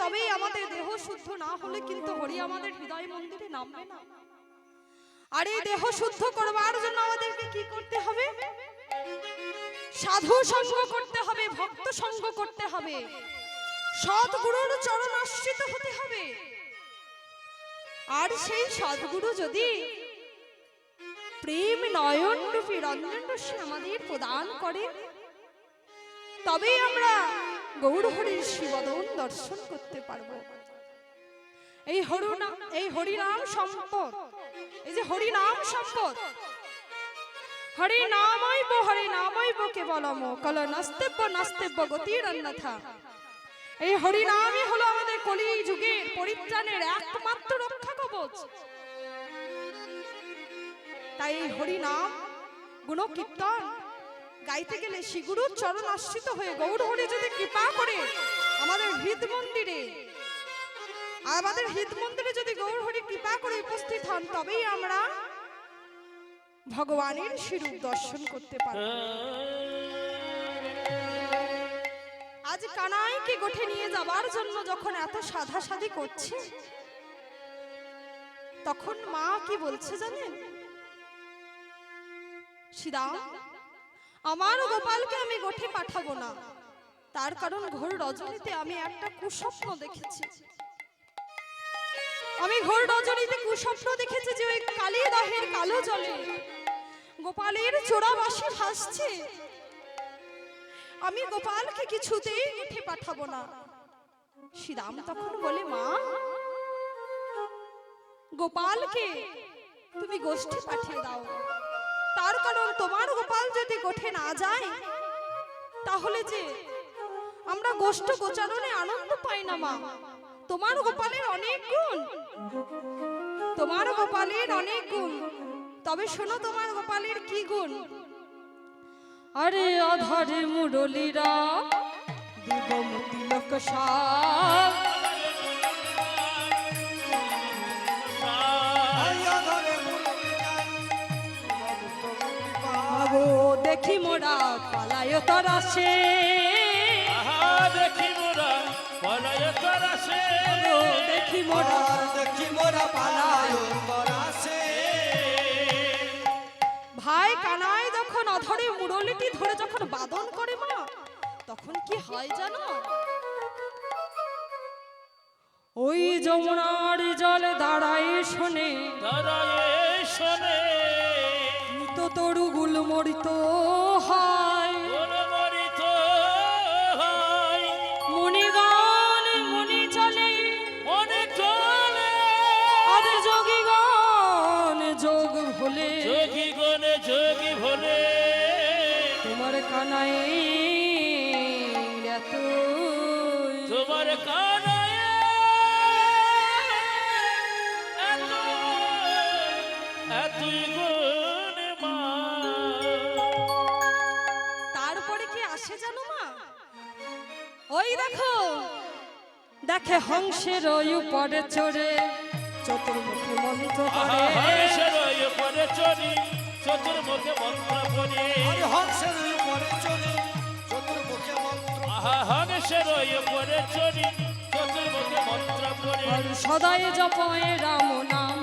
তবেই আমাদের দেহ শুদ্ধ না হলে কিন্তু হরি আমাদের হৃদয় মন্দিরে নামবে না। আর এই দেহ শুদ্ধ করবার জন্য আমাদেরকে কি করতে হবে? সাধু সঙ্গ করতে হবে, ভক্ত সঙ্গ করতে হবে। সৎগুরুর চরণ আশ্রিত হতে হবে। আর সেই সদ্গুরু যদি প্রেম নয়ন রূপী রঞ্জন রশ্মি আমাদের প্রদান করে তবেই আমরা গৌরহরির শিবদন দর্শন করতে পারব। এই হরিনাম এই হরিনাম সম্পদ, এই যে হরিনাম সম্পদ। হরি নামইব হরি নামইব কেবলম কল নাস্তেব্য নাস্তেব্য গতির অন্যথা এই হরিনামই হলো আমাদের কলি যুগের পরিত্রাণের একমাত্র রক্ষা কবচ। তাই এই হরিনাম গুণ কীর্তন গাইতে গেলে শিগুরুর চরণ আশ্রিত হয়ে গৌর হরি যদি কৃপা করে আমাদের হৃদ মন্দিরে, আমাদের হৃদ মন্দিরে যদি গৌর হরি কৃপা করে উপস্থিত হন, তবেই আমরা ভগবানের স্বরূপ দর্শন করতে পারব। আজ কানাইকে গোঠে নিয়ে যাবার জন্য যখন এত সাধা সাধি করছে, তখন মা কি বলছে জানেন? শ্রীরাম আমার গোপালকে আমি গোঠে পাঠাবো না। তার কারণ ঘোর রজনীতে আমি একটা কুস্বপ্ন দেখেছি। আমি ঘোর রজনীতে কুস্বপ্ন দেখেছি যে ওই কালী দহের কালো জলে গোপালের চোরাবাসি ভাসছে। আমি গোপালকে কিছুতেই উঠে পাঠাবো না। শ্রীরাম তখন বলে, মা, গোপালকে তুমি গোষ্ঠী পাঠিয়ে দাও। তার কারণ তোমার গোপাল যদি গোঠে না যায়, তাহলে যে আমরা গোষ্ঠ গোচারণে আনন্দ পাই না, মা। তোমার গোপালের অনেক গুণ। তোমার গোপালের অনেক গুণ। তবে শোনো তোমার গোপালের কি গুণ। আরে অধরে মুরলীরা দিবমতি লোক আগো দেখি মোরা পালায় তারা সে আহা দেখি মোরা পলায়ত রাসে আগো দেখি মোরা দেখি মোরা পালায় করাছে ভাই কানাই যখন অধরে মুরলিটি ধরে যখন বাদন করে মা তখন কি হয় জানো? ওই যমুনার জল দাঁড়ায় শোনে। দাঁড়ায়ে শোনে। তো মরিত গুলমরিত ওই দেখো। দেখে হংসের ওই উপরে চড়ে চতুর্মুখী মন্ত্র করে হংসের উপরে চড়ি চতুর্মুখে মন্ত্র আরে হংসের উপরে চলে চতুর্মুখে মন্ত্র আহা হংসের উপরে চড়ি চতুর্মুখে মন্ত্র আর সদাই জপয়ে রাম নাম।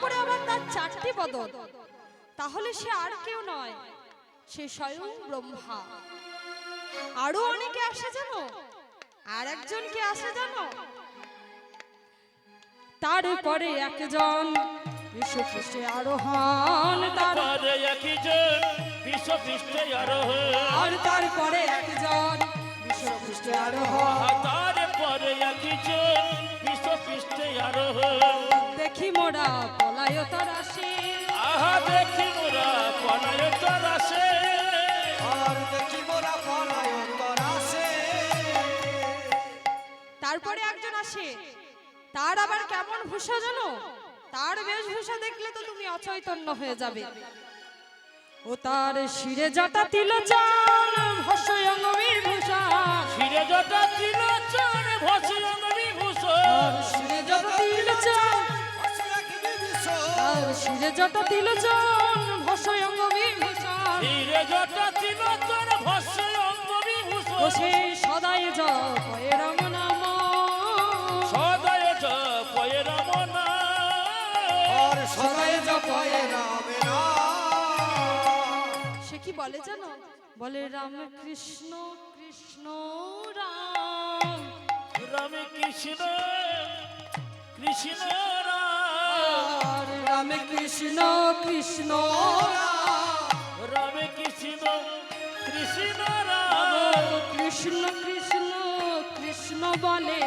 উপরে আবার তার চারটি বদন তাহলে সে আর কেউ নয় সে স্বয়ং ব্রহ্মা। আরও অনেকে আসে জানো? আর একজন কে আসে জানো? তারপরে একজন বিশ্বপৃষ্ঠে আরোহণ তার। পরে একজন বিশ্ব পৃষ্ঠে আরোহণ। আর তারপরে একজন বিশ্বপৃষ্ঠে আরোহণ। তারপরে একজন বিশ্ব পৃষ্ঠে আরোহণ। দেখি মোরা পলায় তার আহা দেখি মোরা পলায়ত রাসে আর দেখি মোরা পালায় করাছে তারপরে একজন আসে। তার আবার কেমন ভূষা জানো? তার বেশভূষা দেখলে তো তুমি অচৈতন্য হয়ে যাবে। ও তার শিরে জটা তিল চাল শিরে জটা তিলচন ভসয়ঙ্গ বিভূষণ। ধীরে জটা ছিল তোর ভস্য অঙ্গ ও বিভূষণ। সেই সদাই জয় রাম নাম। সদাই সদয় জয় রমনা আর সদাই জপায় রামে নাম। সে কি বলে জানো? বলে রাম কৃষ্ণ কৃষ্ণ রাম। রাম কৃষ্ণ কৃষ্ণ রাম। রাম কৃষ্ণ কৃষ্ণ রাম। কৃষ্ণ কৃষ্ণ রাম। কৃষ্ণ কৃষ্ণ কৃষ্ণ বলে।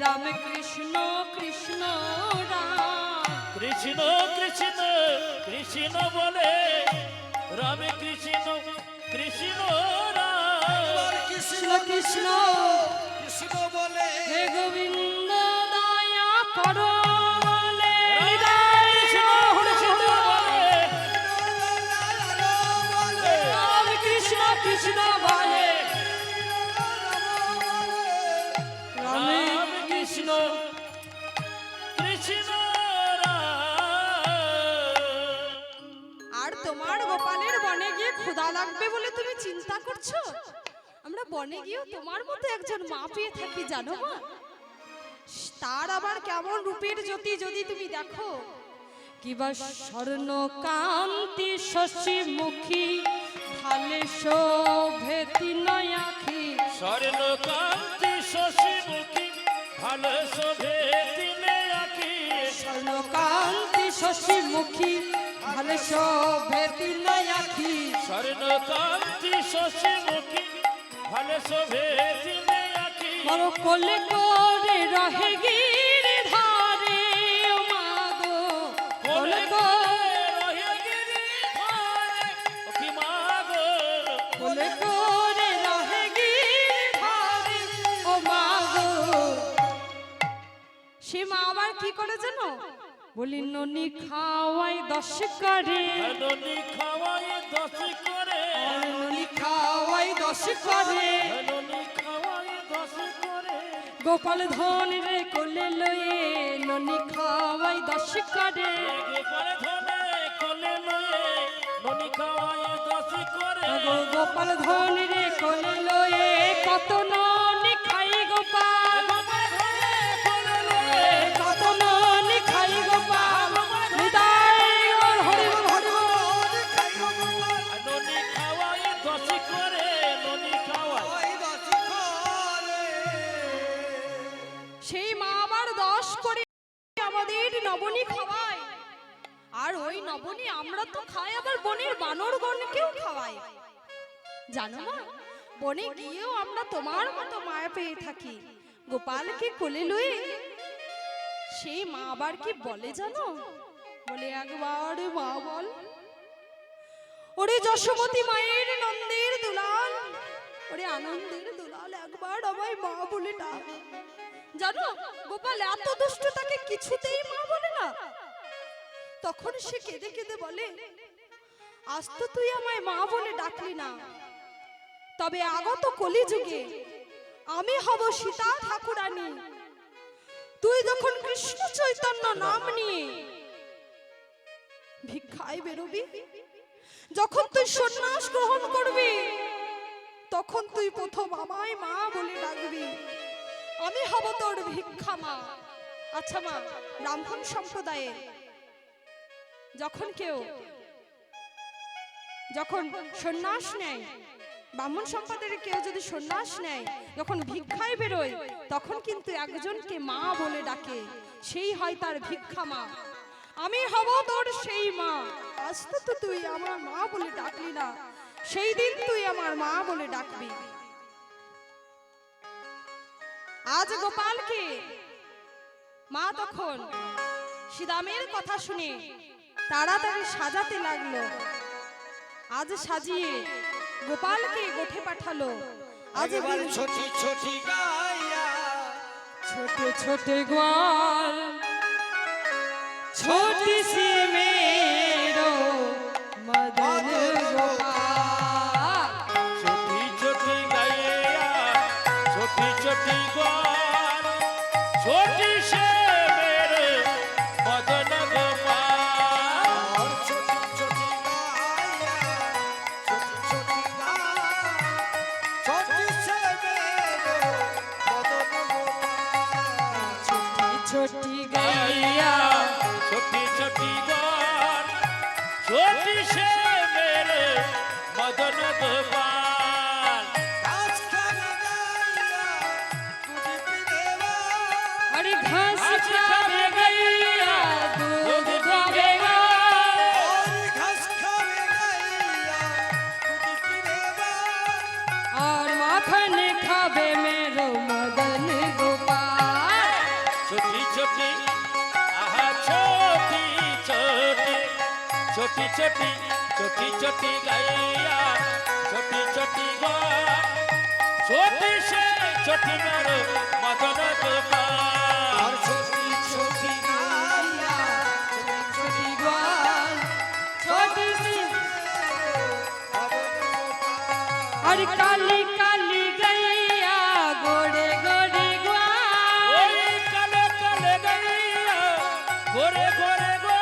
রাম কৃষ্ণ কৃষ্ণ রাম। কৃষ্ণ কৃষ্ণ কৃষ্ণ বলে। রাম কৃষ্ণ কৃষ্ণ রাম। কৃষ্ণ কৃষ্ণ কৃষ্ণ বলে। হে গোবিন্দ ক্ষুধা লাগবে বলে তুমি চিন্তা করছ? আমরা বনে গিয়েও তোমার মতো একজন মা পেয়ে থাকি জানো মা? তার আবার কেমন রূপের জ্যোতি যদি তুমি দেখো? কিবা স্বর্ণ কান্তি শশী মুখী ভালে শোভে তিনয়াখি স্বর্ণ কান্তি শশী মুখী ভালো শোভে তিনে আঁকি স্বর্ণ কান্তি শশী মুখী ভালে শোভে তিনয়াখি স্বর্ণ কান্তি শশী শোভে তিনে আঁকি। বড় কোলে করে রহে গির ধারে ও মাগো কোলে করে কোলে করে রহে গির ধারে ও মাগো সে মা আবার কি করে জানো? বলি ননি খাওয়াই দশ করে। ননি দশ করে। গোপাল ধন রে কোলে লয়ে ননি খাওয়াই দশ করে। গোপাল ধন রে কোলে লয়ে কত ননি বনে গিয়েও আমরা তোমার মতো মায়া পেয়ে থাকি। গোপালকে কোলে লয়ে সেই মা আবার কি বলে জানো? বলে, একবার মা বল। ওরে যশোমতী মায়ের নন্দের দুলাল, ওরে আনন্দের দুলাল, একবার আমায় মা বলে ডাক। জানো, গোপাল এত দুষ্ট, তাকে কিছুতেই মা বলে না। তখন সে কেঁদে কেঁদে বলে, আজ তো তুই আমায় মা বলে ডাকলি না। তবে আগত কলিযুগে আমি হব সীতা ঠাকুরানী। তুই যখন কৃষ্ণ চৈতন্য নাম নিয়ে ভিক্ষায় বেরোবি, যখন তুই সন্ন্যাস গ্রহণ করবি, তখন তুই প্রথম আমায় মা বলে ডাকবি। আমি হব তোর ভিক্ষা মা। আচ্ছা মা, ব্রাহ্মণ সম্প্রদায়ে যখন কেউ যখন সন্ন্যাস নেয় ব্রাহ্মণ সম্প্রদায়ের কেউ যদি সন্ন্যাস নেয়, যখন ভিক্ষায় বেরোয়, তখন কিন্তু একজনকে মা বলে ডাকে, সেই হয় তার ভিক্ষা মা। আমি হব তোর সেই মা। আজ তো তুই আমার মা বলে ডাকলি না, সেই দিন তুই আমার মা বলে ডাকবি। আজ গোপালকে মা তখন সিদামের কথা শুনে তাড়াতাড়ি সাজাতে লাগল। আজ সাজিয়ে গোপালকে গোঠে পাঠালো। আজ ছোটি ছোটি গায়া ছোট ছোট গোয়াল ছোটি সি মেরো মদন গোপাল ছোটি ছোটি গায়া ছোটি ছোটি গোয়াল। জ্যোতিষে মেরে মদন দেবা छोटी छोटी छोटी छोटी गैया छोटी छोटी गो छोटी से छोटी मेरो मदन के पार छोटी छोटी गैया छोटी छोटी गो छोटी से अरे काली काली गैया गोरे गोरे गो काले काले गैया गोरे गोरे गो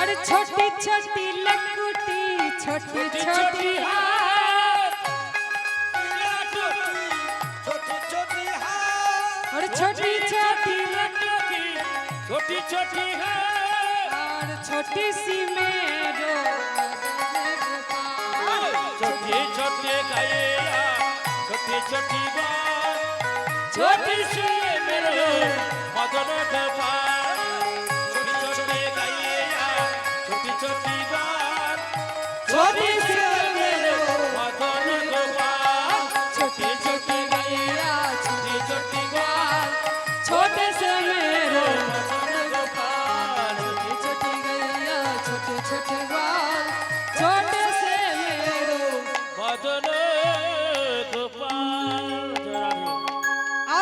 और छोटी छोटी लंगूटी छोटी छोटी और छोटी छोटी लंगूटी छोटी छोटी और छोटी सी मेरो छोटी छोटी गैया छोटी छोटी छोटी सी मेरे मदन का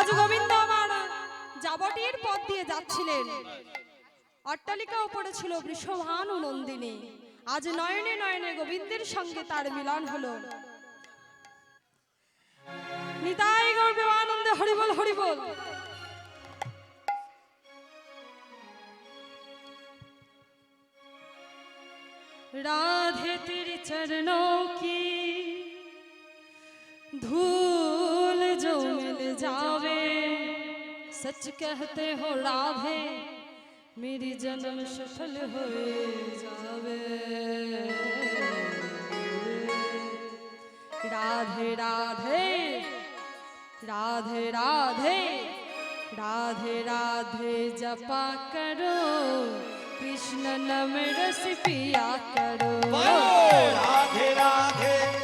রাজগোবিন্দ আমার যাবটির পথ দিয়ে যাচ্ছিলেন। অট্টালিকা উপরে ছিল বৃষভানু নন্দিনী আজ নয়নে নয়নে গোবিন্দের সঙ্গে তার মিলন হল। নিতাই গর্বানন্দে হরিবল হরিবল। রাধে তীর চরণ কি? ধূ सच कहते हो राधे मेरी जन्म सफल हो जावे राधे राधे राधे राधे राधे राधे जपा करो कृष्ण नम रस पिया करो राधे राधे